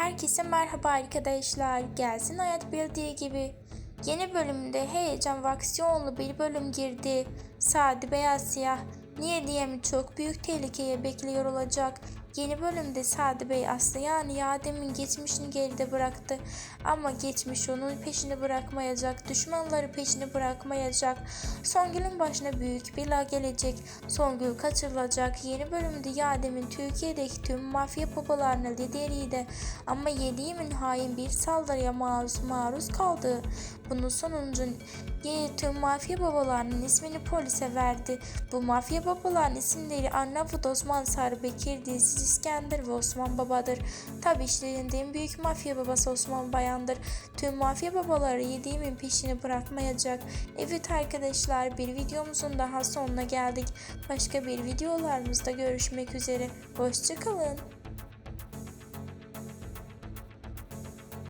Herkese merhaba arkadaşlar. Gelsin hayat bildiği gibi. Yeni bölümde heyecan ve aksiyonlu bir bölüm girdi. Sade beyaz siyah. Niye diye mi çok büyük tehlikeye bekliyor olacak. Yeni bölümde Sade Bey Aslı yani Yadem'in geçmişini geride bıraktı. Ama geçmiş onun peşini bırakmayacak. Düşmanları peşini bırakmayacak. Songül'ün başına büyük bela gelecek. Songül kaçırılacak. Yeni bölümde Yadem'in Türkiye'deki tüm mafya babalarına lideriydi. Ama Yediğim'in hain bir saldırıya maruz, maruz kaldı. Bunun sonucu tüm mafya babalarının ismini polise verdi. Bu mafya babaların isimleri Arnavut Osman Sarbekir, İskender ve Osman Baba'dır. Tabi en büyük mafya babası Osman Bayan'dır. Tüm mafya babaları yediğimin peşini bırakmayacak. Evet arkadaşlar bir videomuzun daha sonuna geldik. Başka bir videolarımızda görüşmek üzere. Hoşçakalın.